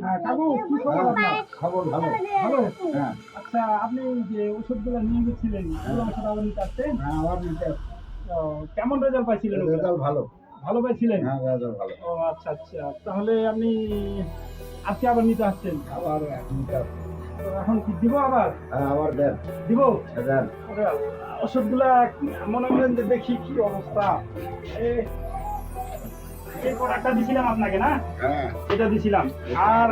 হ্যাঁ কাকু কি খবর খবর ভালো। ভালো? হ্যাঁ। আচ্ছা আপনি যে ওষুধগুলো নিয়ে গেছিলেন ওগুলো ওষুধ আবার নিতে আসছেন? হ্যাঁ নিতে ও, কেমন রেজাল্ট পাইছিলেন রেজাল্ট ভালো। ভালো পাইছিলেন? হ্যাঁ রেজাল্ট ভালো। ও আচ্ছা আচ্ছা। তাহলে আপনি আজকে আবার নিতে আসছেন? আবার নিতে। এখন কি দিব আবার? হ্যাঁ আবার দেন। দিব? দেন। ওষুধগুলা মনে করেন যে দেখি কি অবস্থা। এই- এই প্রোডাক্টটা দিছিলাম আপনাকে না? হ্যাঁ। এটা দিছিলাম। আর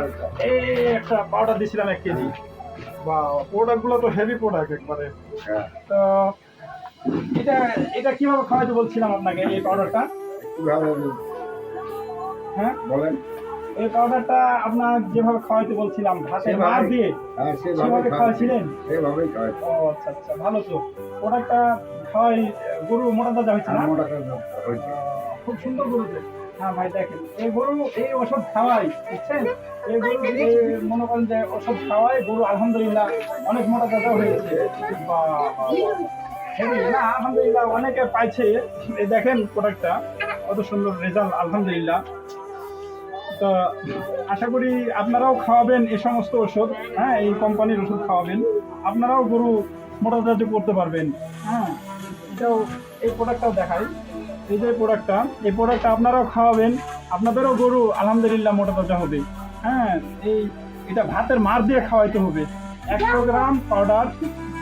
এই একটা পাউডার দিছিলাম এক কেজি। বা প্রোডাক্টগুলো তো হেভি প্রোডাক্ট একবারে। হ্যাঁ। তো এটা এটা কীভাবে খাওয়াতে বলছিলাম আপনাকে এই পাউডারটা হ্যাঁ? বলেন। এই পাউডারটা আপনার যেভাবে খাওয়াতে বলছিলাম ভাতে। মাছ দিয়ে হ্যাঁ সেভাবে খাওয়াইছিলেন? সেভাবেই খাওয়াই ও আচ্ছা আচ্ছা ভালো তো। প্রোডাক্টটা খাওয়াই গরু মোটা তাজা হয়েছে না? মোটা হয়েছে। খুব সুন্দর গরু। হ্যাঁ ভাই, দেখেন, এই গরু এই ওষুধ খাওয়াই, বুঝছেন? এই গরু মনে করেন যে ওষুধ খাওয়াই, গরু আলহামদুলিল্লাহ অনেক মোটা তাজা হয়েছে বা না, আলহামদুলিল্লাহ অনেকে পাইছে। এই দেখেন প্রোডাক্টটা কত সুন্দর রেজাল্ট আলহামদুলিল্লাহ। তো আশা করি আপনারাও খাওয়াবেন এই সমস্ত ওষুধ হ্যাঁ এই কোম্পানির ওষুধ খাওয়াবেন। আপনারাও গরু মোটা করতে পারবেন। হ্যাঁ এটাও এই প্রোডাক্টটাও দেখাই। এই যে প্রোডাক্টটা এই প্রোডাক্টটা আপনারাও খাওয়াবেন, আপনাদেরও গরু, আলহামদুলিল্লাহ, মোটা তাজা হবে। হ্যাঁ এই, এটা ভাতের মার দিয়ে খাওয়াইতে হবে। একশো গ্রাম পাউডার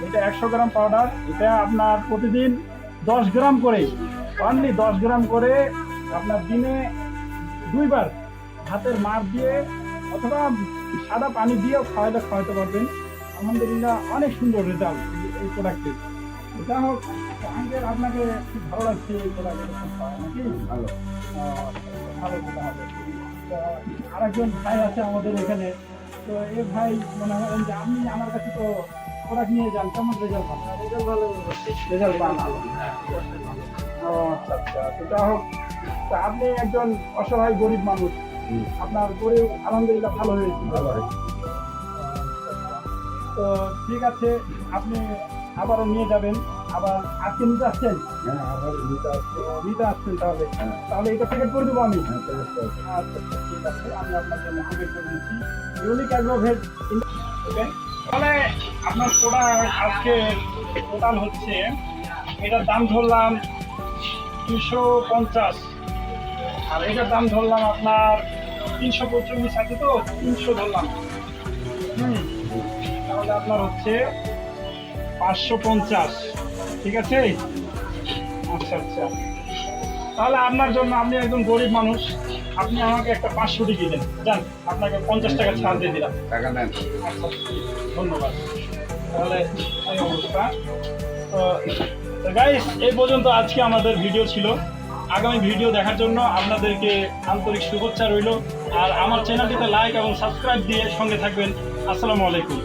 এটা একশো গ্রাম পাউডার এটা আপনার প্রতিদিন দশ গ্রাম করে অনলি দশ গ্রাম করে আপনার দিনে দুইবার ভাতের মার দিয়ে অথবা সাদা পানি দিয়েও খাওয়াইতে খাওয়াতে পারবেন। আলহামদুলিল্লাহ, অনেক সুন্দর রেজাল্ট এই প্রোডাক্টের যা হোক আমাদের আপনাকে খুব ভালো লাগছে এই প্রোডাক্টের নাকি? ভালো। ভালো কথা হবে। আরেকজন ভাই আছে আমাদের এখানে। তো এই ভাই মনে করেন যে আপনি আমার কাছে তো প্রোডাক্ট নিয়ে যান কেমন রেজাল্ট পান? রেজাল্ট ভালো। রেজাল্ট পান ও আচ্ছা আচ্ছা। তো যা হোক তা আপনি একজন অসহায় গরিব মানুষ। আপনার গরিব আলহামদুলিল্লাহ ভালো হয়েছে। ভালো হয়েছে। তো ঠিক আছে আপনি আবারও নিয়ে যাবেন। আবার আজকে নিতে আসছেন? হ্যাঁ আবার নিতে আসছে। নিতে আসছেন তাহলে। হ্যাঁ। তাহলে এটা প্যাকেট করে দেবো আমি। হ্যাঁ আচ্ছা আচ্ছা, ঠিক আছে। আমি জন্য প্যাকেট করে দিচ্ছি। ইউনিক অ্যাগ্রোভেট তাহলে আপনার প্রোডাক্ট আজকে টোটাল হচ্ছে এটার দাম ধরলাম দুশো পঞ্চাশ। আর এটার দাম ধরলাম আপনার তিনশো পঁয়চল্লিশ আছে তো তিনশো ধরলাম। হুম। তাহলে আপনার হচ্ছে পাঁচশো পঞ্চাশ। ঠিক আছে? আচ্ছা আচ্ছা। তাহলে আপনার জন্য আপনি একজন গরিব মানুষ আপনি আমাকে একটা পাঁচশো টিকি দেন। যান আপনাকে পঞ্চাশ টাকা ছাড় দিয়ে দিলাম। টাকা নেন। আচ্ছা ধন্যবাদ। তাহলে এই অবস্থা। তো গাইস এই পর্যন্ত আজকে আমাদের ভিডিও ছিল। আগামী ভিডিও দেখার জন্য আপনাদেরকে আন্তরিক শুভেচ্ছা রইল। আর আমার চ্যানেলটিতে লাইক এবং সাবস্ক্রাইব দিয়ে সঙ্গে থাকবেন। আসসালামু আলাইকুম।